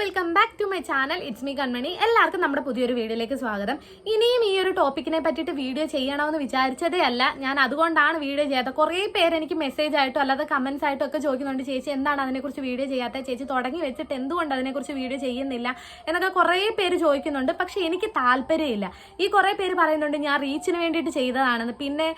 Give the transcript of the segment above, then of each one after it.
Welcome back to my channel it's me Kanmani എല്ലാവർക്കും നമ്മുടെ പുതിയൊരു വീഡിയോയിലേക്ക് സ്വാഗതം. ഇനിയും ഈ ഒരു ടോപ്പിക്കിനെ പറ്റിയിട്ട് വീഡിയോ ചെയ്യണമെന്ന് വിചാരിച്ചതേ അല്ല. ഞാൻ അതുകൊണ്ടാണ് വീഡിയോ ചെയ്യാത്തത്. കുറേ പേര് എനിക്ക് മെസ്സേജ് ആയിട്ടോ അല്ലാതെ കമൻസ് ആയിട്ടോ ഒക്കെ ചോദിക്കുന്നുണ്ട്. ചേച്ചി എന്താണ് അതിനെക്കുറിച്ച് വീഡിയോ ചെയ്യാത്ത ചേച്ചി തുടങ്ങി വെച്ചിട്ട് എന്തുകൊണ്ട് അതിനെക്കുറിച്ച് വീഡിയോ ചെയ്യുന്നില്ല? എന്നൊക്കെ കുറേ പേര് ചോദിക്കുന്നുണ്ട്. പക്ഷേ എനിക്ക് താല്പര്യമില്ല. ഈ കുറേ പേര് പറയുന്നുണ്ട് ഞാൻ റീച്ചിന് വേണ്ടിയിട്ട് ചെയ്തതാണെന്ന്. പിന്നെ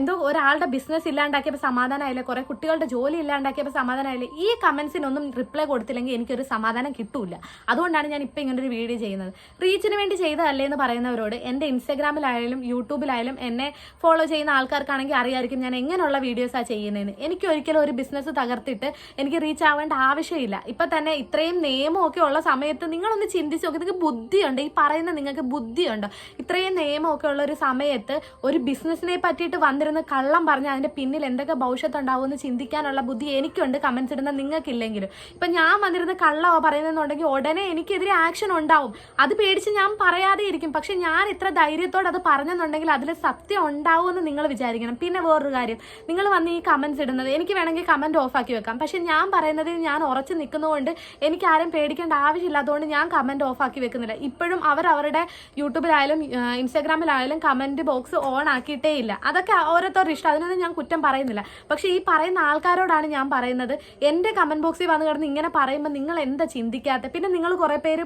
എന്തോ ഒരാളുടെ ബിസിനസ് ഇല്ലാണ്ടാക്കിയപ്പോൾ സമാധാനമായില്ല. കുറേ കുട്ടികളുടെ ജോലി ഇല്ലാണ്ടാക്കിയപ്പോൾ സമാധാനമായില്ല. ഈ കമൻസിനൊന്നും റിപ്ലൈ കൊടുത്തില്ലെങ്കിൽ എനിക്കൊരു സമാധാനം കിട്ടൂല. അതുകൊണ്ടാണ് ഞാൻ ഇപ്പം ഇങ്ങനൊരു വീഡിയോ ചെയ്യുന്നത്. റീച്ചിന് വേണ്ടി ചെയ്തതല്ലേ എന്ന് പറയുന്നവരോട് എന്റെ ഇൻസ്റ്റാഗ്രാമിലായാലും യൂട്യൂബിലായാലും എന്നെ ഫോളോ ചെയ്യുന്ന ആൾക്കാർക്കാണെങ്കിൽ അറിയാമായിരിക്കും ഞാൻ എങ്ങനെയുള്ള വീഡിയോസാണ് ചെയ്യുന്നതെന്ന്. എനിക്ക് ഒരിക്കലും ഒരു ബിസിനസ് തകർത്തിട്ട് എനിക്ക് റീച്ച് ആവേണ്ട ആവശ്യമില്ല. ഇപ്പം തന്നെ ഇത്രയും നിയമമൊക്കെ ഉള്ള സമയത്ത് നിങ്ങളൊന്ന് ചിന്തിച്ച് നോക്കി. നിങ്ങൾക്ക് ബുദ്ധിയുണ്ട്. ഈ പറയുന്ന നിങ്ങൾക്ക് ബുദ്ധിയുണ്ടോ? ഇത്രയും നിയമമൊക്കെ ഉള്ള ഒരു സമയത്ത് ഒരു ബിസിനസ്സിനെ പറ്റിയിട്ട് വന്നിരുന്ന് കള്ളം പറഞ്ഞ് അതിന്റെ പിന്നിൽ എന്തൊക്കെ ഭവിഷ്യത്ത് ഉണ്ടാവുമെന്ന് ചിന്തിക്കാനുള്ള ബുദ്ധി എനിക്കുണ്ട്. കമൻസ് ഇടുന്ന നിങ്ങൾക്കില്ലെങ്കിലും. ഇപ്പം ഞാൻ വന്നിരുന്ന് കള്ളമോ പറയുന്നെന്നുണ്ടെങ്കിൽ ഉടനെ എനിക്കെതിരെ ആക്ഷൻ ഉണ്ടാവും. അത് പേടിച്ച് ഞാൻ പറയാതെ ഇരിക്കും. പക്ഷെ ഞാൻ ഇത്ര ധൈര്യത്തോടെ അത് പറഞ്ഞെന്നുണ്ടെങ്കിൽ അതിൽ സത്യം ഉണ്ടാവുമെന്ന് നിങ്ങൾ വിചാരിക്കണം. പിന്നെ വേറൊരു കാര്യം. നിങ്ങൾ വന്ന് ഈ കമൻസ് ഇടുന്നത് എനിക്ക് വേണമെങ്കിൽ കമന്റ് ഓഫാക്കി വെക്കാം. പക്ഷെ ഞാൻ പറയുന്നതിൽ ഞാൻ ഉറച്ചു നിൽക്കുന്നതുകൊണ്ട് എനിക്ക് ആരും പേടിക്കേണ്ട അതുകൊണ്ട് ഞാൻ കമന്റ് ഓഫാക്കി വെക്കുന്നില്ല. ഇപ്പോഴും അവർ അവരുടെ യൂട്യൂബിലായാലും ഇൻസ്റ്റാഗ്രാമിലായാലും കമന്റ് ബോക്സ് ഓൺ ആക്കിയിട്ടേ ഇല്ല അതൊക്കെ ഓരോരുത്തരുടെ ഇഷ്ടം. അതിനൊന്നും ഞാൻ കുറ്റം പറയുന്നില്ല. പക്ഷെ ഈ പറയുന്ന ആൾക്കാരോടാണ് ഞാൻ പറയുന്നത്. എന്റെ കമന്റ് ബോക്സിൽ വന്ന് കിടന്ന് ഇങ്ങനെ പറയുമ്പോൾ നിങ്ങൾ എന്താ ചിന്തിക്കാത്ത പിന്നെ നിങ്ങൾ കുറെ പേര്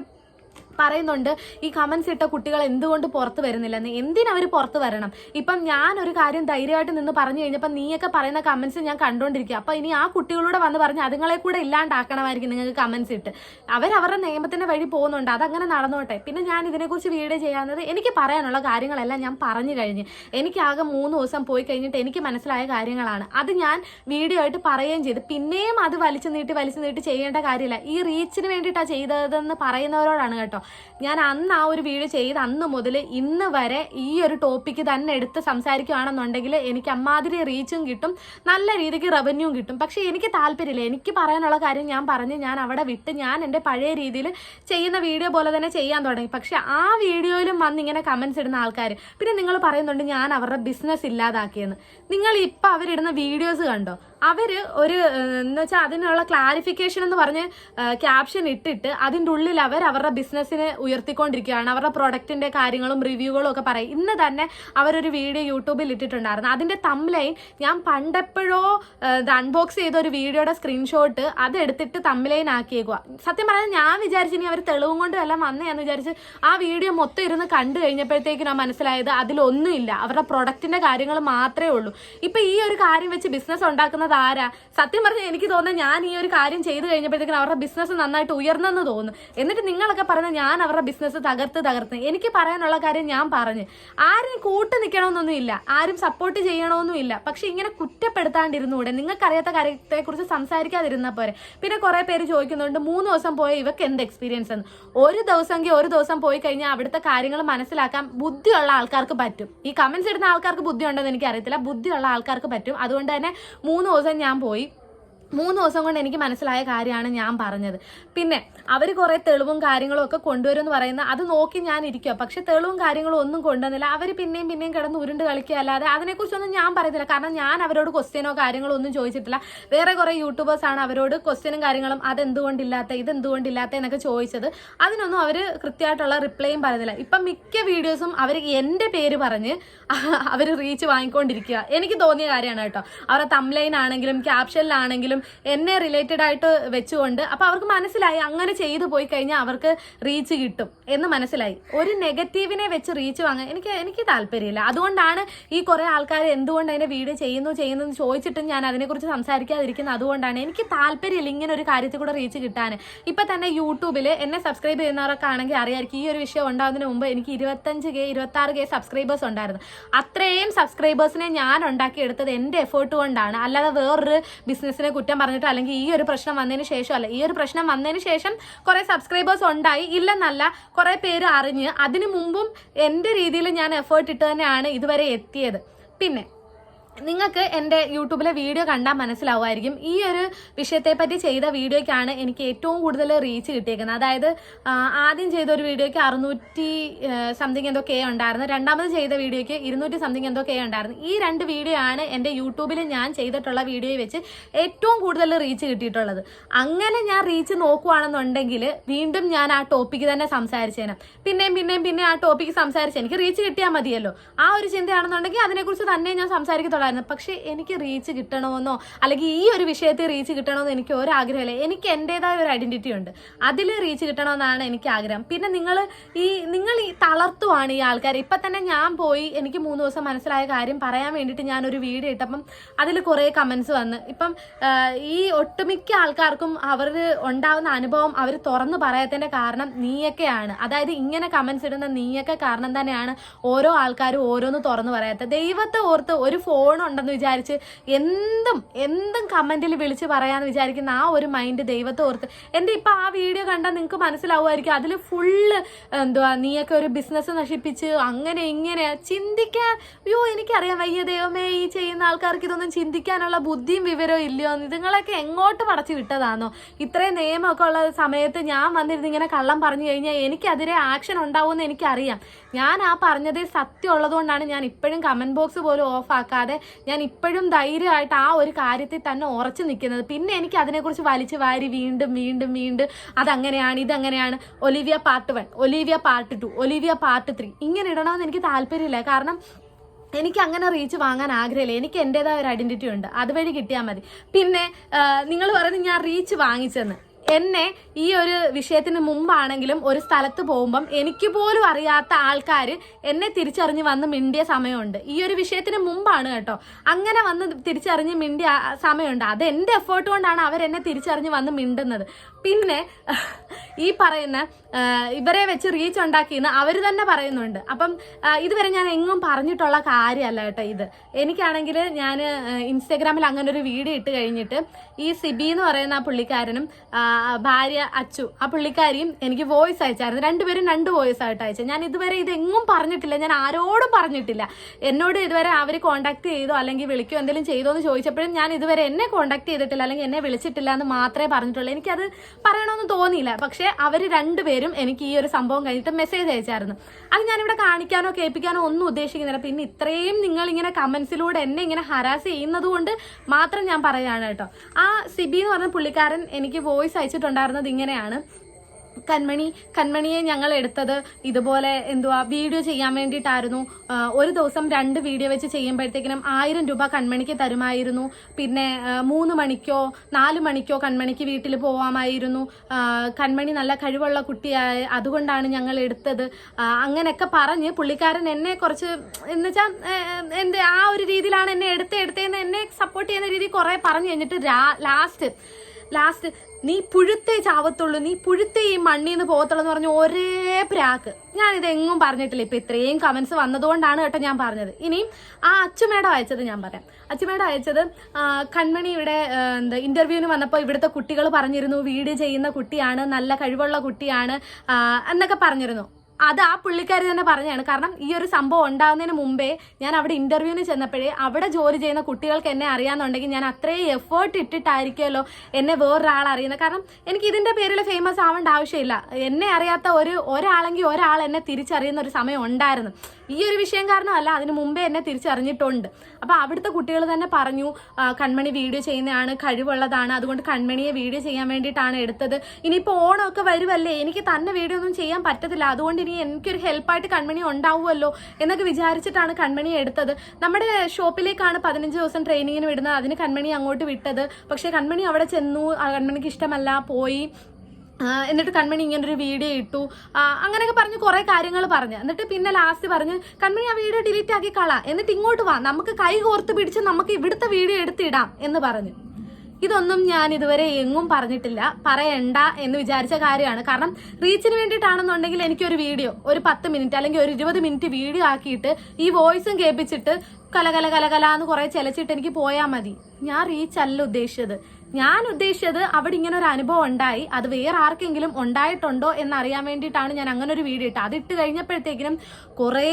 പറയുന്നുണ്ട് ഈ കമന്റ്സ് ഇട്ട കുട്ടികൾ എന്തുകൊണ്ട് പുറത്ത് വരുന്നില്ലെന്ന് എന്തിനവർ പുറത്ത് വരണം? ഇപ്പം ഞാൻ ഒരു കാര്യം ധൈര്യമായിട്ട് നിന്ന് പറഞ്ഞു കഴിഞ്ഞപ്പോൾ നീയൊക്കെ പറയുന്ന കമന്റ്സ് ഞാൻ കണ്ടുകൊണ്ടിരിക്കുക അപ്പോൾ ഇനി ആ കുട്ടികളോട് വന്ന് പറഞ്ഞ് അതുങ്ങളെ കൂടെ ഇല്ലാണ്ടാക്കണമായിരിക്കും നിങ്ങൾക്ക് കമന്റ്സ് ഇട്ട്. അവരവരുടെ നിയമത്തിന്റെ വഴി പോകുന്നുണ്ട് അതങ്ങനെ നടന്നോട്ടെ. പിന്നെ ഞാൻ ഇതിനെക്കുറിച്ച് വീഡിയോ ചെയ്യാവുന്നത് എനിക്ക് പറയാനുള്ള കാര്യങ്ങളെല്ലാം ഞാൻ പറഞ്ഞു കഴിഞ്ഞ്. എനിക്കാകെ മൂന്ന് ദിവസം പോയി കഴിഞ്ഞിട്ട് എനിക്ക് മനസ്സിലായ കാര്യങ്ങളാണ്. അത് ഞാൻ വീഡിയോ ആയിട്ട് പറയുകയും ചെയ്തു. പിന്നെയും അത് വലിച്ചു നീട്ടി വലിച്ചു നീട്ടി ചെയ്യേണ്ട കാര്യമില്ല. ഈ റീച്ചിന് വേണ്ടിയിട്ടാണ് ചെയ്തതെന്ന് പറയുന്നവരോടാണ് കേട്ടോ. ഞാൻ അന്ന് ആ ഒരു വീഡിയോ ചെയ്ത് അന്ന് മുതൽ ഇന്ന് വരെ ഈ ഒരു ടോപ്പിക്ക് തന്നെ എടുത്ത് സംസാരിക്കുകയാണെന്നുണ്ടെങ്കിൽ എനിക്ക് അമ്മാതിരി റീച്ചും കിട്ടും നല്ല രീതിക്ക് റവന്യൂവും കിട്ടും. പക്ഷേ എനിക്ക് താല്പര്യമില്ല. എനിക്ക് പറയാനുള്ള കാര്യം ഞാൻ പറഞ്ഞ് ഞാൻ അവിടെ വിട്ട് ഞാൻ എന്റെ പഴയ രീതിയിൽ ചെയ്യുന്ന വീഡിയോ പോലെ തന്നെ ചെയ്യാൻ തുടങ്ങി. പക്ഷേ ആ വീഡിയോയിലും വന്ന് ഇങ്ങനെ കമൻസ് ഇടുന്ന ആൾക്കാർ പിന്നെ നിങ്ങൾ പറയുന്നുണ്ട് ഞാൻ അവരുടെ ബിസിനസ് ഇല്ലാതാക്കിയെന്ന്. നിങ്ങൾ ഇപ്പം അവരിടുന്ന വീഡിയോസ് കണ്ടോ? അവർ ഒരു എന്ന് വെച്ചാൽ അതിനുള്ള ക്ലാരിഫിക്കേഷൻ എന്ന് പറഞ്ഞ് ക്യാപ്ഷൻ ഇട്ടിട്ട് അതിന്റെ ഉള്ളിൽ അവർ അവരുടെ ബിസിനസ്സിനെ ഉയർത്തിക്കൊണ്ടിരിക്കുകയാണ്. അവരുടെ പ്രൊഡക്റ്റിന്റെ കാര്യങ്ങളും റിവ്യൂകളും ഒക്കെ പറയും. ഇന്ന് തന്നെ അവരൊരു വീഡിയോ യൂട്യൂബിൽ ഇട്ടിട്ടുണ്ടായിരുന്നു. അതിന്റെ തമ്മിലൈൻ ഞാൻ പണ്ടെപ്പോഴോ ഇത് അൺബോക്സ് ചെയ്ത ഒരു വീഡിയോയുടെ സ്ക്രീൻഷോട്ട് അതെടുത്തിട്ട് തമ്മിലൈൻ ആക്കിയേക്കുക സത്യം പറഞ്ഞാൽ ഞാൻ വിചാരിച്ചു ഇനി അവർ തെളിവും കൊണ്ട് എല്ലാം വന്നേന്ന് വിചാരിച്ച് ആ വീഡിയോ മൊത്തം ഇരുന്ന് കണ്ടു കഴിഞ്ഞപ്പോഴത്തേക്കും ഞാൻ മനസ്സിലായത് അതിലൊന്നുമില്ല. അവരുടെ പ്രൊഡക്റ്റിന്റെ കാര്യങ്ങൾ മാത്രമേ ഉള്ളൂ. ഇപ്പൊ ഈ ഒരു കാര്യം വെച്ച് ബിസിനസ് ഉണ്ടാക്കുന്നത് ആരാ? സത്യം പറഞ്ഞാൽ എനിക്ക് തോന്നുന്നത് ഞാൻ ഈ ഒരു കാര്യം ചെയ്തു കഴിഞ്ഞപ്പോഴത്തേക്കും അവരുടെ ബിസിനസ് നന്നായിട്ട് ഉയർന്നെന്ന് തോന്നുന്നു. എന്നിട്ട് നിങ്ങളൊക്കെ പറഞ്ഞ ഞാൻ അവരുടെ ബിസിനസ് തകർത്ത് തകർത്ത്. എനിക്ക് പറയാനുള്ള കാര്യം ഞാൻ പറഞ്ഞു. ആരും കൂട്ട് നിൽക്കണമെന്നൊന്നും ഇല്ല. ആരും സപ്പോർട്ട് ചെയ്യണമെന്നും ഇല്ല. പക്ഷെ ഇങ്ങനെ കുറ്റപ്പെടുത്താണ്ടിരുന്നൂടെ? നിങ്ങൾക്കറിയാത്ത കാര്യത്തെക്കുറിച്ച് സംസാരിക്കാതിരുന്ന പോരെ. പിന്നെ കുറെ പേര് ചോദിക്കുന്നുണ്ട് മൂന്ന് ദിവസം പോയ ഇവക്ക് എന്ത് എക്സ്പീരിയൻസ് എന്ന്? ഒരു ദിവസമെങ്കിൽ ഒരു ദിവസം പോയി കഴിഞ്ഞാൽ അവിടുത്തെ കാര്യങ്ങൾ മനസ്സിലാക്കാൻ ബുദ്ധിയുള്ള ആൾക്കാർക്ക് പറ്റും. ഈ കമന്റ്സ് ഇടുന്ന ആൾക്കാർക്ക് ബുദ്ധി എനിക്ക് അറിയത്തില്ല ബുദ്ധിയുള്ള ആൾക്കാർക്ക് പറ്റും. അതുകൊണ്ട് തന്നെ മൂന്ന് ദിവസം ഞാൻ പോയി മൂന്ന് ദിവസം കൊണ്ട് എനിക്ക് മനസ്സിലായ കാര്യമാണ് ഞാൻ പറഞ്ഞത്. പിന്നെ അവർ കുറേ തെളിവും കാര്യങ്ങളും ഒക്കെ കൊണ്ടുവരും എന്ന് പറയുന്ന അത് നോക്കി ഞാൻ ഇരിക്കുക പക്ഷെ തെളിവും കാര്യങ്ങളും ഒന്നും കൊണ്ടുവന്നില്ല. അവർ പിന്നെയും പിന്നെയും കിടന്ന് ഉരുണ്ട് കളിക്കുക അല്ലാതെ അതിനെക്കുറിച്ചൊന്നും ഞാൻ പറയുന്നില്ല. കാരണം ഞാൻ അവരോട് ക്വസ്റ്റ്യനോ കാര്യങ്ങളോ ഒന്നും ചോദിച്ചിട്ടില്ല. വേറെ കുറേ യൂട്യൂബേഴ്സാണ് അവരോട് ക്വസ്റ്റ്യനും കാര്യങ്ങളും അതെന്തുകൊണ്ടില്ലാത്ത ഇതെന്തുകൊണ്ടില്ലാത്ത എന്നൊക്കെ ചോദിച്ചത്. അതിനൊന്നും അവർ കൃത്യമായിട്ടുള്ള റിപ്ലൈയും പറയുന്നില്ല. ഇപ്പം മിക്ക വീഡിയോസും അവർ എന്റെ പേര് പറഞ്ഞ് അവർ റീച്ച് വാങ്ങിക്കൊണ്ടിരിക്കുക എനിക്ക് തോന്നിയ കാര്യമാണ് കേട്ടോ. അവരുടെ തംലൈൻ ആണെങ്കിലും ക്യാപ്ഷനിലാണെങ്കിലും എന്നെ റിലേറ്റഡ് ആയിട്ട് വെച്ചുകൊണ്ട് അപ്പൊ അവർക്ക് മനസ്സിലായി അങ്ങനെ ചെയ്തു പോയി കഴിഞ്ഞാൽ അവർക്ക് റീച്ച് കിട്ടും എന്ന് മനസ്സിലായി. ഒരു നെഗറ്റീവിനെ വെച്ച് റീച്ച് വാങ്ങാൻ എനിക്ക് എനിക്ക് താല്പര്യമില്ല. അതുകൊണ്ടാണ് ഈ കുറേ ആൾക്കാർ എന്തുകൊണ്ട് അതിന്റെ വീഡിയോ ചെയ്യുന്നു ചെയ്യുന്നു ചോദിച്ചിട്ടും ഞാൻ അതിനെക്കുറിച്ച് സംസാരിക്കാതിരിക്കുന്നത്. അതുകൊണ്ടാണ് എനിക്ക് താല്പര്യമില്ല ഇങ്ങനെ ഒരു കാര്യത്തിൽ കൂടെ റീച്ച് കിട്ടാൻ. ഇപ്പൊ തന്നെ യൂട്യൂബിൽ എന്നെ സബ്സ്ക്രൈബ് ചെയ്യുന്നവരൊക്കെ ആണെങ്കിൽ അറിയായിരിക്കും ഈ ഒരു വിഷയം ഉണ്ടാകുന്നതിന് മുമ്പ് എനിക്ക് ഇരുപത്തഞ്ച് കെ ഇരുപത്തി ആറ് കെ സബ്സ്ക്രൈബേഴ്സ് ഉണ്ടായിരുന്നു. അത്രയും സബ്സ്ക്രൈബേഴ്സിനെ ഞാൻ ഉണ്ടാക്കിയെടുത്തത് എന്റെ എഫേർട്ട് കൊണ്ടാണ്. അല്ലാതെ വേറൊരു ബിസിനസ്സിനെ കുറ്റം പറഞ്ഞിട്ടോ? അല്ലെങ്കിൽ ഈ ഒരു പ്രശ്നം വന്നതിന് ശേഷം അല്ല ഈ ഒരു പ്രശ്നം വന്നതിന് ശേഷം കുറെ സബ്സ്ക്രൈബേഴ്സ് ഉണ്ടായി. ഇല്ലെന്നല്ല കുറെ പേര് അറിഞ്ഞ് അതിനു മുമ്പും എന്റെ രീതിയിൽ ഞാൻ എഫേർട്ട് ഇട്ട് തന്നെയാണ് ഇതുവരെ എത്തിയത്. പിന്നെ നിങ്ങൾക്ക് എന്റെ യൂട്യൂബിലെ വീഡിയോ കണ്ടാൽ മനസ്സിലാവുമായിരിക്കും. ഈ ഒരു വിഷയത്തെപ്പറ്റി ചെയ്ത വീഡിയോയ്ക്കാണ് എനിക്ക് ഏറ്റവും കൂടുതൽ റീച്ച് കിട്ടിയേക്കുന്നത്. അതായത് ആദ്യം ചെയ്ത ഒരു വീഡിയോയ്ക്ക് അറുന്നൂറ്റി സംതിങ് എന്തോ കെ ഉണ്ടായിരുന്നു. രണ്ടാമത് ചെയ്ത വീഡിയോയ്ക്ക് ഇരുന്നൂറ്റി സംതിങ് എന്തോ കെ ഉണ്ടായിരുന്നു. ഈ രണ്ട് വീഡിയോ ആണ് എന്റെ യൂട്യൂബിൽ ഞാൻ ചെയ്തിട്ടുള്ള വീഡിയോയിൽ വെച്ച് ഏറ്റവും കൂടുതൽ റീച്ച് കിട്ടിയിട്ടുള്ളത്. അങ്ങനെ ഞാൻ റീച്ച് നോക്കുവാണെന്നുണ്ടെങ്കിൽ വീണ്ടും ഞാൻ ആ ടോപ്പിക്ക് തന്നെ സംസാരിച്ചേനെ. പിന്നെയും പിന്നെയും പിന്നെ ആ ടോപ്പിക്ക് സംസാരിച്ച് എനിക്ക് റീച്ച് കിട്ടിയാൽ മതിയല്ലോ. ആ ഒരു ചിന്തയാണെന്നുണ്ടെങ്കിൽ അതിനെക്കുറിച്ച് തന്നെ ഞാൻ സംസാരിക്കത്തുള്ളായിരുന്നു പക്ഷേ എനിക്ക് റീച്ച് കിട്ടണമെന്നോ അല്ലെങ്കിൽ ഈ ഒരു വിഷയത്തിൽ റീച്ച് കിട്ടണമെന്നോ എനിക്ക് ഒരാഗ്രഹമില്ല. എനിക്ക് എന്റെതായ ഒരു ഐഡന്റിറ്റി ഉണ്ട്. അതിൽ റീച്ച് കിട്ടണമെന്നാണ് എനിക്ക് ആഗ്രഹം. പിന്നെ നിങ്ങൾ ഈ നിങ്ങൾ ഈ തളർത്തുവാണ് ഈ ആൾക്കാർ ഇപ്പം തന്നെ ഞാൻ പോയി എനിക്ക് മൂന്ന് ദിവസം മനസ്സിലായ കാര്യം പറയാൻ വേണ്ടിയിട്ട് ഞാനൊരു വീഡിയോ ഇട്ടപ്പം അതിൽ കുറേ കമൻസ് വന്ന്. ഇപ്പം ഈ ഒട്ടുമിക്ക ആൾക്കാർക്കും അവർ ഉണ്ടാവുന്ന അനുഭവം അവർ തുറന്ന് പറയാത്തതിന്റെ കാരണം നീയൊക്കെയാണ്. അതായത് ഇങ്ങനെ കമൻസ് ഇടുന്ന നീയൊക്കെ കാരണം തന്നെയാണ് ഓരോ ആൾക്കാരും ഓരോന്ന് തുറന്ന് പറയാത്തത് ദൈവത്തെ ഓർത്ത് ഒരു ഫോൺ ഉണ്ടെന്ന് വിചാരിച്ച് എന്തും എന്തും കമന്റിൽ വിളിച്ച് പറയാന്ന് വിചാരിക്കുന്ന ആ ഒരു മൈൻഡ് ദൈവത്തെ ഓർത്ത്. എന്റെ ഇപ്പം ആ വീഡിയോ കണ്ടാൽ നിങ്ങൾക്ക് മനസ്സിലാവുമായിരിക്കും. അതിൽ ഫുള്ള് എന്തുവാ നീയൊക്കെ ഒരു ബിസിനസ് നശിപ്പിച്ച് അങ്ങനെ ഇങ്ങനെ ചിന്തിക്കാൻ. അയ്യോ എനിക്കറിയാം വയ്യ ദൈവമേ ഈ ചെയ്യുന്ന ആൾക്കാർക്ക് ഇതൊന്നും ചിന്തിക്കാനുള്ള ബുദ്ധിയും വിവരവും ഇല്ലയോ നിങ്ങളൊക്കെ എങ്ങോട്ട് പടച്ചു വിട്ടതാണോ ഇത്രയും നിയമമൊക്കെ ഉള്ള സമയത്ത് ഞാൻ വന്നിരുന്ന് ഇങ്ങനെ കള്ളം പറഞ്ഞു കഴിഞ്ഞാൽ എനിക്കതിരെ ആക്ഷൻ ഉണ്ടാവുമെന്ന് എനിക്കറിയാം. ഞാൻ ആ പറഞ്ഞതിൽ സത്യം ഉള്ളതുകൊണ്ടാണ് ഞാൻ ഇപ്പോഴും കമന്റ് ബോക്സ് പോലും ഓഫ് ആക്കാതെ ഞാൻ ഇപ്പോഴും ധൈര്യമായിട്ട് ആ ഒരു കാര്യത്തിൽ തന്നെ ഉറച്ചു നിൽക്കുന്നത്. പിന്നെ എനിക്ക് അതിനെക്കുറിച്ച് വലിച്ചു വാരി വീണ്ടും വീണ്ടും വീണ്ടും അതങ്ങനെയാണ് ഇതങ്ങനെയാണ്. Olivia part one Olivia part two Olivia part three ഇങ്ങനെ ഇടണമെന്ന് എനിക്ക് താല്പര്യമില്ല. കാരണം എനിക്ക് അങ്ങനെ റീച്ച് വാങ്ങാൻ ആഗ്രഹമില്ല. എനിക്ക് എന്റെതായ ഒരു ഐഡന്റിറ്റി ഉണ്ട്. അതുവഴി കിട്ടിയാൽ മതി. പിന്നെ നിങ്ങൾ പറയുന്നത് ഞാൻ റീച്ച് വാങ്ങിച്ചെന്ന്. എന്നെ ഈ ഒരു വിഷയത്തിന് മുമ്പാണെങ്കിലും ഒരു സ്ഥലത്ത് പോകുമ്പം എനിക്ക് പോലും അറിയാത്ത ആൾക്കാർ എന്നെ തിരിച്ചറിഞ്ഞ് വന്ന് മിണ്ടിയ സമയമുണ്ട്. ഈ ഒരു വിഷയത്തിന് മുമ്പാണ് കേട്ടോ. അങ്ങനെ വന്ന് തിരിച്ചറിഞ്ഞ് മിണ്ടിയ സമയമുണ്ട്. അത് എന്റെ എഫേർട്ട് കൊണ്ടാണ് അവരെന്നെ തിരിച്ചറിഞ്ഞ് വന്ന് മിണ്ടുന്നത്. പിന്നെ ഈ പറയുന്ന ഇവരെ വെച്ച് റീച്ച് ഉണ്ടാക്കിയെന്ന് അവർ തന്നെ പറയുന്നുണ്ട്. അപ്പം ഇതുവരെ ഞാൻ എങ്ങും പറഞ്ഞിട്ടുള്ള കാര്യമല്ല കേട്ടോ ഇത്. എനിക്കാണെങ്കിൽ ഞാൻ ഇൻസ്റ്റാഗ്രാമിൽ അങ്ങനെ ഒരു വീഡിയോ ഇട്ട് കഴിഞ്ഞിട്ട് ഈ സിബി എന്ന് പറയുന്ന പുള്ളിക്കാരനും ഭാര്യ അച്ചു ആ പുള്ളിക്കാരിയും എനിക്ക് വോയിസ് അയച്ചായിരുന്നു. രണ്ടുപേരും രണ്ട് വോയിസ് ആയിട്ട് അയച്ചത് ഞാൻ ഇതുവരെ ഇതെങ്ങും പറഞ്ഞിട്ടില്ല. ഞാൻ ആരോടും പറഞ്ഞിട്ടില്ല. എന്നോട് ഇതുവരെ അവർ കോണ്ടാക്ട് ചെയ്തോ അല്ലെങ്കിൽ വിളിക്കോ എന്തെങ്കിലും ചെയ്തോ എന്ന് ചോദിച്ചപ്പോഴും ഞാൻ ഇതുവരെ എന്നെ കോണ്ടാക്ട് ചെയ്തിട്ടില്ല അല്ലെങ്കിൽ എന്നെ വിളിച്ചിട്ടില്ല എന്ന് മാത്രമേ പറഞ്ഞിട്ടുള്ളൂ. എനിക്കത് പറയണമെന്ന് തോന്നിയില്ല. പക്ഷേ അവർ രണ്ടുപേരും എനിക്ക് ഈ ഒരു സംഭവം കഴിഞ്ഞിട്ട് മെസ്സേജ് അയച്ചായിരുന്നു. അത് ഞാനിവിടെ കാണിക്കാനോ കേൾപ്പിക്കാനോ ഒന്നും ഉദ്ദേശിക്കുന്നില്ല. പിന്നെ ഇത്രയും നിങ്ങൾ ഇങ്ങനെ കമൻസിലൂടെ എന്നെ ഇങ്ങനെ ഹരാസ് ചെയ്യുന്നത് കൊണ്ട് മാത്രം ഞാൻ പറയുകയാണ് കേട്ടോ. ആ സിബി എന്ന് പറഞ്ഞ പുള്ളിക്കാരൻ എനിക്ക് വോയിസ് അയച്ചിട്ടുണ്ടായിരുന്നത് ഇങ്ങനെയാണ്. കൺമണി കൺമണിയെ ഞങ്ങൾ എടുത്തത് ഇതുപോലെ എന്തുവാ വീഡിയോ ചെയ്യാൻ വേണ്ടിയിട്ടായിരുന്നു. ഒരു ദിവസം രണ്ട് വീഡിയോ വെച്ച് ചെയ്യുമ്പോഴത്തേക്കിനും ആയിരം രൂപ കൺമണിക്ക് തരുമായിരുന്നു. പിന്നെ മൂന്ന് മണിക്കോ നാല് മണിക്കോ കൺമണിക്ക് വീട്ടിൽ പോവാമായിരുന്നു. കൺമണി നല്ല കഴിവുള്ള കുട്ടിയായ അതുകൊണ്ടാണ് ഞങ്ങൾ എടുത്തത്. അങ്ങനെയൊക്കെ പറഞ്ഞ് പുള്ളിക്കാരൻ എന്നെ കുറച്ച് എന്ന് വെച്ചാൽ എന്ത് ആ ഒരു രീതിയിലാണ് എന്നെ എടുത്ത് എടുത്തേന്ന് എന്നെ സപ്പോർട്ട് ചെയ്യുന്ന രീതി കുറേ പറഞ്ഞു കഴിഞ്ഞിട്ട് ലാസ്റ്റ് ലാസ്റ്റ് നീ പുഴുത്തേ ചാവത്തുള്ളൂ നീ പുഴുത്തേ ഈ മണ്ണിൽ നിന്ന് പോകത്തുള്ളൂ എന്ന് പറഞ്ഞ ഒരേ പ്രാക്ക്. ഞാൻ ഇതെങ്ങും പറഞ്ഞിട്ടില്ല. ഇപ്പൊ ഇത്രയും കമന്റ്സ് വന്നതുകൊണ്ടാണ് കേട്ടോ ഞാൻ പറഞ്ഞത്. ഇനിയും ആ അച്ചുമേടം അയച്ചത് ഞാൻ പറയാം. അച്ചുമേടം അയച്ചത് കൺമണി ഇവിടെ എന്താ ഇന്റർവ്യൂവിന് വന്നപ്പോൾ ഇവിടുത്തെ കുട്ടികൾ പറഞ്ഞിരുന്നു വീട് ചെയ്യുന്ന കുട്ടിയാണ് നല്ല കഴിവുള്ള കുട്ടിയാണ് എന്നൊക്കെ പറഞ്ഞിരുന്നു. അത് ആ പുള്ളിക്കാരി തന്നെ പറഞ്ഞാണ്. കാരണം ഈ ഒരു സംഭവം ഉണ്ടാകുന്നതിന് മുമ്പേ ഞാൻ അവിടെ ഇന്റർവ്യൂവിന് ചെന്നപ്പോഴേ അവിടെ ജോലി ചെയ്യുന്ന കുട്ടികൾക്ക് എന്നെ അറിയാന്നുണ്ടെങ്കിൽ ഞാൻ അത്രയും എഫേർട്ട് ഇട്ടിട്ടായിരിക്കുമല്ലോ എന്നെ വേറൊരാൾ അറിയുന്നത്. കാരണം എനിക്ക് ഇതിന്റെ പേരിൽ ഫേമസ് ആവേണ്ട ആവശ്യമില്ല. എന്നെ അറിയാത്ത ഒരു ഒരാളെങ്കിൽ ഒരാൾ എന്നെ തിരിച്ചറിയുന്ന ഒരു സമയം ഉണ്ടായിരുന്നു. ഈ ഒരു വിഷയം കാരണമല്ല അതിന് മുമ്പേ എന്നെ തിരിച്ചറിഞ്ഞിട്ടുണ്ട്. അപ്പൊ അവിടുത്തെ കുട്ടികൾ തന്നെ പറഞ്ഞു കൺമണി വീഡിയോ ചെയ്യുന്നതാണ് കഴിവുള്ളതാണ്. അതുകൊണ്ട് കൺമണിയെ വീഡിയോ ചെയ്യാൻ വേണ്ടിയിട്ടാണ് എടുത്തത്. ഇനിയിപ്പോൾ ഓണമൊക്കെ വരുമല്ലേ? എനിക്ക് തന്നെ വീഡിയോ ഒന്നും ചെയ്യാൻ പറ്റത്തില്ല. അതുകൊണ്ട് ഇനി എനിക്കൊരു ഹെൽപ്പായിട്ട് കൺമണി ഉണ്ടാവുമല്ലോ എന്നൊക്കെ വിചാരിച്ചിട്ടാണ് കൺമണി എടുത്തത്. നമ്മുടെ ഷോപ്പിലേക്കാണ് പതിനഞ്ച് ദിവസം ട്രെയിനിങ്ങിന് വിടുന്നത്. അതിന് കൺമണി അങ്ങോട്ട് വിട്ടത്. പക്ഷേ കൺമണി അവിടെ ചെന്നു. കൺമണിക്ക് ഇഷ്ടമല്ല. പോയി. എന്നിട്ട് കൺമണി ഇങ്ങനെ ഒരു വീഡിയോ ഇട്ടു. അങ്ങനെയൊക്കെ പറഞ്ഞ് കുറെ കാര്യങ്ങൾ പറഞ്ഞു. എന്നിട്ട് പിന്നെ ലാസ്റ്റ് പറഞ്ഞ് കൺമണി ആ വീഡിയോ ഡിലീറ്റ് ആക്കി കളാം. എന്നിട്ട് ഇങ്ങോട്ട് വാ. നമുക്ക് കൈ കോർത്ത് പിടിച്ച് നമുക്ക് ഇവിടുത്തെ വീഡിയോ എടുത്തിടാം. എന്ന് പറഞ്ഞു. ഇതൊന്നും ഞാൻ ഇതുവരെ എങ്ങും പറഞ്ഞിട്ടില്ല. പറയണ്ട എന്ന് വിചാരിച്ച കാര്യമാണ്. കാരണം റീച്ചിന് വേണ്ടിയിട്ടാണെന്നുണ്ടെങ്കിൽ എനിക്കൊരു വീഡിയോ ഒരു പത്ത് മിനിറ്റ് അല്ലെങ്കിൽ ഒരു ഇരുപത് മിനിറ്റ് വീഡിയോ ആക്കിയിട്ട് ഈ വോയിസും കേൾപ്പിച്ചിട്ട് കല കല കല കല എന്ന് കുറെ ചെലച്ചിട്ട് എനിക്ക് പോയാൽ മതി. ഞാൻ റീച്ച് അല്ല ഉദ്ദേശിച്ചത്. ഞാൻ ഉദ്ദേശിച്ചത് അവിടെ ഇങ്ങനെ ഒരു അനുഭവം ഉണ്ടായി. അത് വേറെ ആർക്കെങ്കിലും ഉണ്ടായിട്ടുണ്ടോ എന്നറിയാൻ വേണ്ടിയിട്ടാണ് ഞാൻ അങ്ങനെ ഒരു വീഡിയോ ഇട്ടത്. അതിട്ട് കഴിഞ്ഞപ്പോഴത്തേക്കിനും കുറേ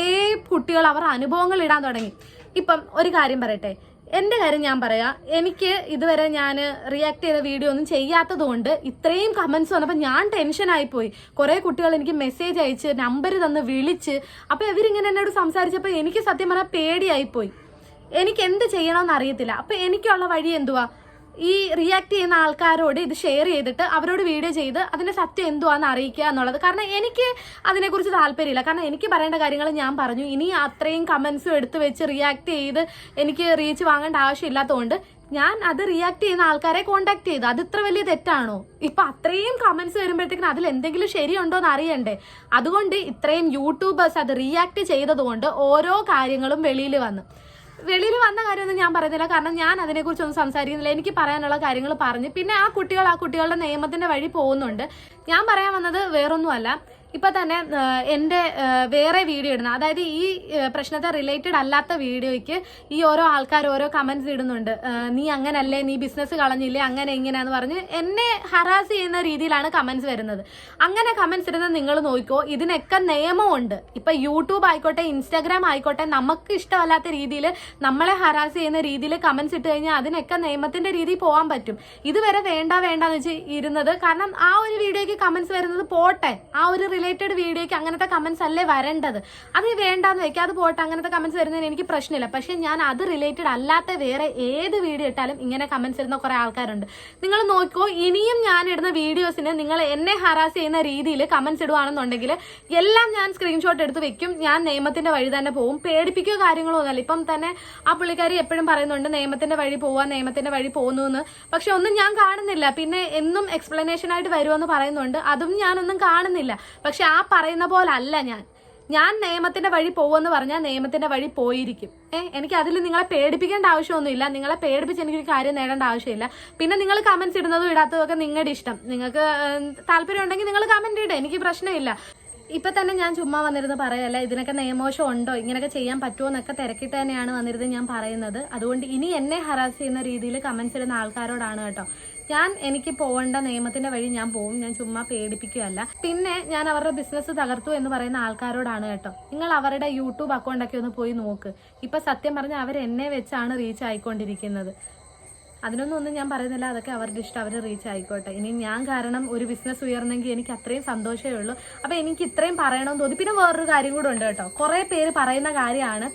കുട്ടികൾ അവർ അനുഭവങ്ങൾ ഇടാൻ തുടങ്ങി. ഇപ്പം ഒരു കാര്യം പറയട്ടെ. എന്റെ കാര്യം ഞാൻ പറയാം എനിക്ക് ഇതുവരെ ഞാൻ റിയാക്ട് ചെയ്ത വീഡിയോ ഒന്നും ചെയ്യാത്തത് കൊണ്ട് ഇത്രയും കമന്റ്സ് വന്നപ്പോൾ ഞാൻ ടെൻഷനായി പോയി കുറേ കുട്ടികൾ എനിക്ക് മെസ്സേജ് അയച്ച് നമ്പർ തന്ന് വിളിച്ച് അപ്പോൾ ഇവരിങ്ങനെ എന്നോട് സംസാരിച്ചപ്പോൾ എനിക്ക് സത്യം പറഞ്ഞാൽ പേടിയായിപ്പോയി. എനിക്ക് എന്ത് ചെയ്യണമെന്ന് അറിയത്തില്ല. അപ്പോൾ എനിക്കുള്ള വഴി എന്തുവാ? ഈ റിയാക്ട് ചെയ്യുന്ന ആൾക്കാരോട് ഇത് ഷെയർ ചെയ്തിട്ട് അവരോട് വീഡിയോ ചെയ്ത് അതിന്റെ സത്യം എന്തുവാന്ന് അറിയിക്കുക എന്നുള്ളത്. കാരണം എനിക്ക് അതിനെക്കുറിച്ച് താല്പര്യമില്ല. കാരണം എനിക്ക് പറയേണ്ട കാര്യങ്ങൾ ഞാൻ പറഞ്ഞു. ഇനി അത്രയും കമന്റ്സും എടുത്തു വെച്ച് റിയാക്ട് ചെയ്ത് എനിക്ക് റീച്ച് വാങ്ങേണ്ട ആവശ്യമില്ലാത്തതുകൊണ്ട് ഞാൻ അത് റിയാക്ട് ചെയ്യുന്ന ആൾക്കാരെ കോണ്ടാക്ട് ചെയ്തു. അത് ഇത്ര വലിയ തെറ്റാണോ? ഇപ്പൊ അത്രയും കമന്റ്സ് വരുമ്പോഴത്തേക്കും അതിൽ എന്തെങ്കിലും ശരിയുണ്ടോ എന്ന് അറിയണ്ടേ? അതുകൊണ്ട് ഇത്രയും യൂട്യൂബേഴ്സ് അത് റിയാക്ട് ചെയ്തതുകൊണ്ട് ഓരോ കാര്യങ്ങളും വെളിയിൽ വന്നു. വെളിയിൽ വന്ന കാര്യമൊന്നും ഞാൻ പറയുന്നില്ല കാരണം ഞാൻ അതിനെക്കുറിച്ചൊന്നും സംസാരിക്കുന്നില്ല. എനിക്ക് പറയാനുള്ള കാര്യങ്ങൾ പറഞ്ഞ്. പിന്നെ ആ കുട്ടികൾ ആ കുട്ടികളുടെ നിയമത്തിന്റെ വഴി പോകുന്നുണ്ട്. ഞാൻ പറയാൻ വന്നത് വേറൊന്നുമല്ല. ഇപ്പൊ തന്നെ എന്റെ വേറെ വീഡിയോ ഇടുന്ന അതായത് ഈ പ്രശ്നത്തെ റിലേറ്റഡ് അല്ലാത്ത വീഡിയോയ്ക്ക് ഈ ഓരോ ആൾക്കാർ ഓരോ കമന്റ്സ് ഇടുന്നുണ്ട്. നീ അങ്ങനല്ലേ നീ ബിസിനസ് കളഞ്ഞില്ലേ അങ്ങനെ ഇങ്ങനെയാന്ന് പറഞ്ഞ് എന്നെ ഹറാസ് ചെയ്യുന്ന രീതിയിലാണ് കമന്റ്സ് വരുന്നത്. അങ്ങനെ കമന്റ്സ് ഇടുന്നത് നിങ്ങൾ നോക്കിക്കോ ഇതിനൊക്കെ നിയമമുണ്ട്. ഇപ്പൊ യൂട്യൂബ് ആയിക്കോട്ടെ ഇൻസ്റ്റാഗ്രാം ആയിക്കോട്ടെ നമുക്ക് ഇഷ്ടമല്ലാത്ത രീതിയിൽ നമ്മളെ ഹറാസ് ചെയ്യുന്ന രീതിയിൽ കമന്റ്സ് ഇട്ട് കഴിഞ്ഞാൽ അതിനൊക്കെ നിയമത്തിന്റെ രീതിയിൽ പോകാൻ പറ്റും. ഇതുവരെ വേണ്ട വേണ്ടെന്ന് വെച്ച് ഇരുന്നത് കാരണം ആ ഒരു വീഡിയോയ്ക്ക് കമന്റ്സ് വരുന്നത് പോട്ടെ ആ ഒരു റിലേറ്റഡ് വീഡിയോയ്ക്ക് അങ്ങനത്തെ കമന്റ്സ് അല്ലേ വരേണ്ടത്? അത് വേണ്ടാന്ന് വെക്കാം. അത് പോട്ടെ അങ്ങനത്തെ കമന്റ്സ് വരുന്നതിന് എനിക്ക് പ്രശ്നമില്ല. പക്ഷെ ഞാൻ അത് റിലേറ്റഡ് അല്ലാത്ത വേറെ ഏത് വീഡിയോ ഇട്ടാലും ഇങ്ങനെ കമന്റ്സ് ഇടുന്ന കുറെ ആൾക്കാരുണ്ട്. നിങ്ങൾ നോക്കിക്കോ ഇനിയും ഞാൻ ഇടുന്ന വീഡിയോസിന് നിങ്ങൾ എന്നെ ഹറാസ് ചെയ്യുന്ന രീതിയിൽ കമന്റ്സ് ഇടുവാണെന്നുണ്ടെങ്കിൽ എല്ലാം ഞാൻ സ്ക്രീൻഷോട്ട് എടുത്ത് വെക്കും. ഞാൻ നിയമത്തിന്റെ വഴി തന്നെ പോകും പേടിപ്പിക്കുക കാര്യങ്ങളോ ഒന്നല്ല ഇപ്പം തന്നെ ആ പുള്ളിക്കാരി എപ്പോഴും പറയുന്നുണ്ട് നിയമത്തിന്റെ വഴി പോവാ നിയമത്തിന്റെ വഴി പോകുന്നു എന്ന് പക്ഷെ ഒന്നും ഞാൻ കാണുന്നില്ല. പിന്നെ എന്നും എക്സ്പ്ലനേഷൻ ആയിട്ട് വരുമെന്ന് പറയുന്നുണ്ട്. അതും ഞാനൊന്നും കാണുന്നില്ല. പക്ഷെ ആ പറയുന്ന പോലെ അല്ല ഞാൻ. ഞാൻ നിയമത്തിന്റെ വഴി പോകുമെന്ന് പറഞ്ഞാൽ നിയമത്തിന്റെ വഴി പോയിരിക്കും. ഏഹ് എനിക്ക് അതിൽ നിങ്ങളെ പേടിപ്പിക്കേണ്ട ആവശ്യമൊന്നുമില്ല. നിങ്ങളെ പേടിപ്പിച്ച് എനിക്കൊരു കാര്യം നേടേണ്ട ആവശ്യമില്ല. പിന്നെ നിങ്ങൾ കമന്റ്സ് ഇടുന്നതും ഇടാത്തതൊക്കെ നിങ്ങളുടെ ഇഷ്ടം. നിങ്ങൾക്ക് താല്പര്യം ഉണ്ടെങ്കിൽ നിങ്ങൾ കമന്റ് ഇടേ. എനിക്ക് പ്രശ്നമില്ല. ഇപ്പൊ തന്നെ ഞാൻ ചുമ്മാ വന്നിരുന്ന് പറയല്ല ഇതിനൊക്കെ നിയമോശം ഉണ്ടോ? ഇങ്ങനെയൊക്കെ ചെയ്യാൻ പറ്റുമോ എന്നൊക്കെ തിരക്കിട്ട് തന്നെയാണ് വന്നിരുന്നത് ഞാൻ പറയുന്നത്. അതുകൊണ്ട് ഇനി എന്നെ ഹറാസ് ചെയ്യുന്ന രീതിയിൽ കമന്റ്സ് ഇടുന്ന ആൾക്കാരോടാണ് കേട്ടോ. ഞാൻ എനിക്ക് പോകേണ്ട നിയമത്തിന്റെ വഴി ഞാൻ പോകും ഞാൻ ചുമ്മാ പേടിപ്പിക്കുകയല്ല. പിന്നെ ഞാൻ അവരുടെ ബിസിനസ് തകർത്തു എന്ന് പറയുന്ന ആൾക്കാരോടാണ് കേട്ടോ. നിങ്ങൾ അവരുടെ യൂട്യൂബ് അക്കൗണ്ടൊക്കെ ഒന്ന് പോയി നോക്ക്. ഇപ്പൊ സത്യം പറഞ്ഞാൽ അവർ എന്നെ വെച്ചാണ് റീച്ച് ആയിക്കൊണ്ടിരിക്കുന്നത്. അതിനൊന്നും ഒന്നും ഞാൻ പറയുന്നില്ല അതൊക്കെ അവരുടെ ഇഷ്ടം അവർ റീച്ച് ആയിക്കോട്ടെ. ഇനി ഞാൻ കാരണം ഒരു ബിസിനസ് ഉയർന്നെങ്കിൽ എനിക്ക് അത്രയും സന്തോഷമേ ഉള്ളൂ. അപ്പോൾ എനിക്ക് ഇത്രയും പറയണമെന്ന് തോന്നി. പിന്നെ വേറൊരു കാര്യം കൂടെ ഉണ്ട് കേട്ടോ. കുറേ പേര് പറയുന്ന കാര്യമാണ്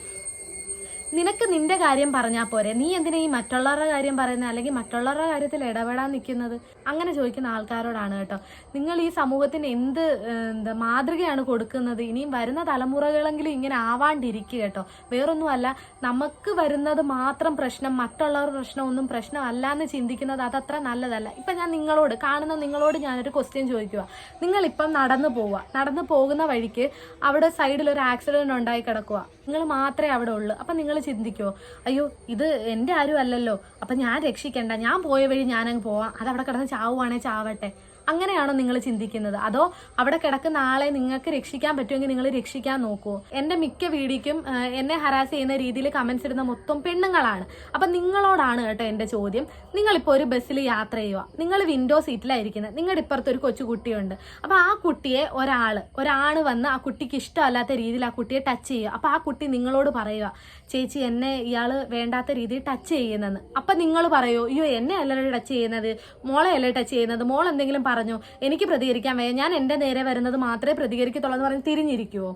നിനക്ക് നിന്റെ കാര്യം പറഞ്ഞാൽ പോരെ. നീ എന്തിനാ ഈ മറ്റുള്ളവരുടെ കാര്യം പറയുന്നത് അല്ലെങ്കിൽ മറ്റുള്ളവരുടെ കാര്യത്തിൽ ഇടപെടാൻ നിൽക്കുന്നത്? അങ്ങനെ ചോദിക്കുന്ന ആൾക്കാരോടാണ് കേട്ടോ. നിങ്ങൾ ഈ സമൂഹത്തിന് എന്ത് എന്താ മാതൃകയാണ് കൊടുക്കുന്നത്? ഇനിയും വരുന്ന തലമുറകളെങ്കിലും ഇങ്ങനെ ആവാണ്ടിരിക്കുക കേട്ടോ. വേറൊന്നുമല്ല നമുക്ക് വരുന്നത് മാത്രം പ്രശ്നം മറ്റുള്ളവർ പ്രശ്നമൊന്നും പ്രശ്നമല്ല എന്ന് ചിന്തിക്കുന്നത് അതത്ര നല്ലതല്ല. ഇപ്പം ഞാൻ നിങ്ങളോട് കാണുന്ന നിങ്ങളോട് ഞാനൊരു ക്വസ്റ്റ്യൻ ചോദിക്കുക നിങ്ങളിപ്പം നടന്നു പോവുക. നടന്നു പോകുന്ന വഴിക്ക് അവിടെ സൈഡിൽ ഒരു ആക്സിഡന്റ് ഉണ്ടായി കിടക്കുക നിങ്ങൾ മാത്രമേ അവിടെ ഉള്ളൂ. അപ്പം നിങ്ങൾ ചിന്തിക്കുമോ അയ്യോ ഇത് എന്റെ ആരും അല്ലല്ലോ. അപ്പം ഞാൻ രക്ഷിക്കേണ്ട. ഞാൻ പോയ വഴി ഞാനങ്ങ് പോവാം. അത് അവിടെ കിടന്ന് ചാവുവാണേ ചാവട്ടെ. അങ്ങനെയാണോ നിങ്ങൾ ചിന്തിക്കുന്നത്? അതോ അവിടെ കിടക്കുന്ന ആളെ നിങ്ങൾക്ക് രക്ഷിക്കാൻ പറ്റുമെങ്കിൽ നിങ്ങൾ രക്ഷിക്കാൻ നോക്കൂ. എന്റെ മിക്ക വീടിക്കും എന്നെ ഹരാസ് ചെയ്യുന്ന രീതിയിൽ കമൻസ് ഇടുന്ന മൊത്തം പെണ്ണുങ്ങളാണ്. അപ്പം നിങ്ങളോടാണ് കേട്ടോ എന്റെ ചോദ്യം. നിങ്ങളിപ്പോൾ ഒരു ബസ്സിൽ യാത്ര ചെയ്യുക നിങ്ങൾ വിൻഡോ സീറ്റിലായിരിക്കുന്നത് നിങ്ങളുടെ ഇപ്പുറത്ത് ഒരു കൊച്ചു കുട്ടിയുണ്ട്. അപ്പം ആ കുട്ടിയെ ഒരാൾ ഒരാണ് വന്ന് ആ കുട്ടിക്ക് ഇഷ്ടമല്ലാത്ത രീതിയിൽ ആ കുട്ടിയെ ടച്ച് ചെയ്യുക. അപ്പോൾ ആ കുട്ടി നിങ്ങളോട് പറയുക ചേച്ചി എന്നെ ഇയാൾ വേണ്ടാത്ത രീതിയിൽ ടച്ച് ചെയ്യുന്നെന്ന്. അപ്പം നിങ്ങൾ പറയുമോ അയ്യോ എന്നെ അല്ലല്ലോ ടച്ച് ചെയ്യുന്നത്? മോളെ അല്ലേ ടച്ച് ചെയ്യുന്നത്? മോൾ എന്തെങ്കിലും പറഞ്ഞോ എനിക്ക് പ്രതികരിക്കാൻ വയ്യ. ഞാൻ എന്റെ നേരെ വരുന്നത് മാത്രമേ പ്രതികരിക്കത്തുള്ളൂ എന്ന് പറഞ്ഞ് തിരിഞ്ഞിരിക്കുവോ?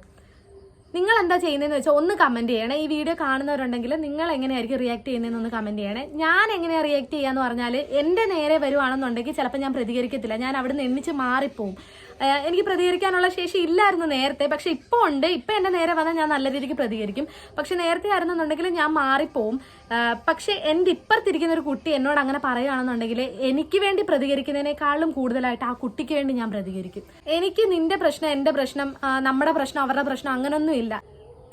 നിങ്ങൾ എന്താ ചെയ്യുന്നതെന്ന് വെച്ചാൽ ഒന്ന് കമന്റ് ചെയ്യണേ. ഈ വീഡിയോ കാണുന്നവരുണ്ടെങ്കിൽ നിങ്ങൾ എങ്ങനെയായിരിക്കും റിയാക്ട് ചെയ്യുന്നതെന്ന് ഒന്ന് കമന്റ് ചെയ്യണേ. ഞാൻ എങ്ങനെയാണ് റിയാക്ട് ചെയ്യാന്ന് പറഞ്ഞാൽ എന്റെ നേരെ വരുവാണെന്നുണ്ടെങ്കിൽ ചിലപ്പോൾ ഞാൻ പ്രതികരിക്കത്തില്ല. ഞാൻ അവിടെ നിന്ന് എണ്ണിച്ച് മാറിപ്പോവും. എനിക്ക് പ്രതികരിക്കാനുള്ള ശേഷി ഇല്ലായിരുന്നു നേരത്തെ. പക്ഷെ ഇപ്പോൾ ഉണ്ട്. ഇപ്പം എന്റെ നേരെ വന്നാൽ ഞാൻ നല്ല രീതിക്ക് പ്രതികരിക്കും. പക്ഷെ നേരത്തെ ആയിരുന്നുണ്ടെങ്കിൽ ഞാൻ മാറിപ്പോവും. പക്ഷെ എന്റെ ഇപ്പുറത്തിരിക്കുന്ന ഒരു കുട്ടി എന്നോട് അങ്ങനെ പറയുകയാണെന്നുണ്ടെങ്കിൽ എനിക്ക് വേണ്ടി പ്രതികരിക്കുന്നതിനേക്കാളും കൂടുതലായിട്ട് ആ കുട്ടിക്ക് വേണ്ടി ഞാൻ പ്രതികരിക്കും. എനിക്ക് നിന്റെ പ്രശ്നം എന്റെ പ്രശ്നം നമ്മുടെ പ്രശ്നം അവരുടെ പ്രശ്നം അങ്ങനൊന്നും ഇല്ല.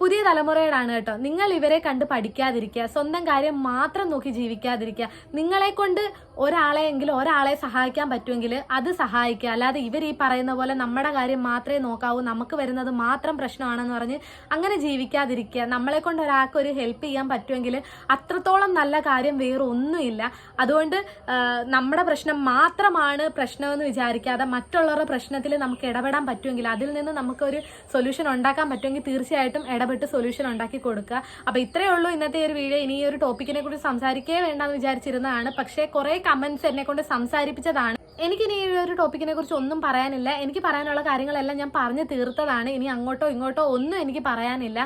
പുതിയ തലമുറയോടാണ് കേട്ടോ. നിങ്ങൾ ഇവരെ കണ്ട് പഠിക്കാതിരിക്കുക സ്വന്തം കാര്യം മാത്രം നോക്കി ജീവിക്കാതിരിക്കുക. നിങ്ങളെ കൊണ്ട് ഒരാളെയെങ്കിലും ഒരാളെ സഹായിക്കാൻ പറ്റുമെങ്കിൽ അത് സഹായിക്കുക. അല്ലാതെ ഇവർ ഈ പറയുന്ന പോലെ നമ്മുടെ കാര്യം മാത്രമേ നോക്കാവൂ നമുക്ക് വരുന്നത് മാത്രം പ്രശ്നമാണെന്ന് പറഞ്ഞ് അങ്ങനെ ജീവിക്കാതിരിക്കുക. നമ്മളെ കൊണ്ട് ഒരാൾക്ക് ഒരു ഹെൽപ്പ് ചെയ്യാൻ പറ്റുമെങ്കിൽ അത്രത്തോളം നല്ല കാര്യം വേറെ ഒന്നുമില്ല. അതുകൊണ്ട് നമ്മുടെ പ്രശ്നം മാത്രമാണ് പ്രശ്നമെന്ന് വിചാരിക്കാതെ മറ്റുള്ളവരുടെ പ്രശ്നത്തിൽ നമുക്ക് ഇടപെടാൻ പറ്റുമെങ്കിൽ അതിൽ നിന്ന് നമുക്കൊരു സൊല്യൂഷൻ ഉണ്ടാക്കാൻ പറ്റുമെങ്കിൽ തീർച്ചയായിട്ടും ഇടപെട്ട് സൊല്യൂഷൻ ഉണ്ടാക്കി കൊടുക്കുക. അപ്പൊ ഇത്രയേ ഉള്ളൂ ഇന്നത്തെ ഒരു വീഡിയോ ഇനി ഈ ഒരു ടോപ്പിക്കിനെ കുറിച്ച് സംസാരിക്കേ വേണ്ടെന്ന് വിചാരിച്ചിരുന്നതാണ്. പക്ഷേ കുറെ കമന്റ്സ് എന്നെ കൊണ്ട് സംസാരിപ്പിച്ചതാണ്. എനിക്കിനി ഈ ഒരു ടോപ്പിക്കിനെ കുറിച്ച് ഒന്നും പറയാനില്ല. എനിക്ക് പറയാനുള്ള കാര്യങ്ങളെല്ലാം ഞാൻ പറഞ്ഞു തീർത്തതാണ്. ഇനി അങ്ങോട്ടോ ഇങ്ങോട്ടോ ഒന്നും എനിക്ക് പറയാനില്ല.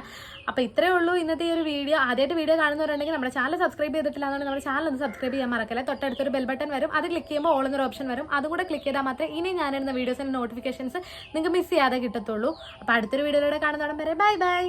അപ്പൊ ഇത്രയേ ഉള്ളൂ ഇന്നത്തെ ഈ ഒരു വീഡിയോ ആദ്യമായിട്ട് വീഡിയോ കാണുന്നവരുണ്ടെങ്കിൽ നമ്മുടെ ചാനൽ സബ്സ്ക്രൈബ് ചെയ്തിട്ടില്ല അതുകൊണ്ട് നമ്മുടെ ചാനൽ ഒന്ന് സബ്സ്ക്രൈബ് ചെയ്യാൻ മറക്കല്ലേ. തൊട്ടടുത്തൊരു ബെൽ ബട്ടൺ വരും. അത് ക്ലിക്ക് ചെയ്യുമ്പോൾ ഓൾ എന്നൊരു ഓപ്ഷൻ വരും. അതും കൂടെ ക്ലിക്ക് ചെയ്താൽ മാത്രമേ ഇനി ഞാനിടുന്ന വീഡിയോസിന്റെ നോട്ടിഫിക്കേഷൻസ് നിങ്ങൾക്ക് മിസ് ചെയ്യാതെ കിട്ടത്തുള്ളൂ. അപ്പൊ അടുത്തൊരു വീഡിയോയിലൂടെ കാണുന്നതോടെ വരെ ബൈ ബൈ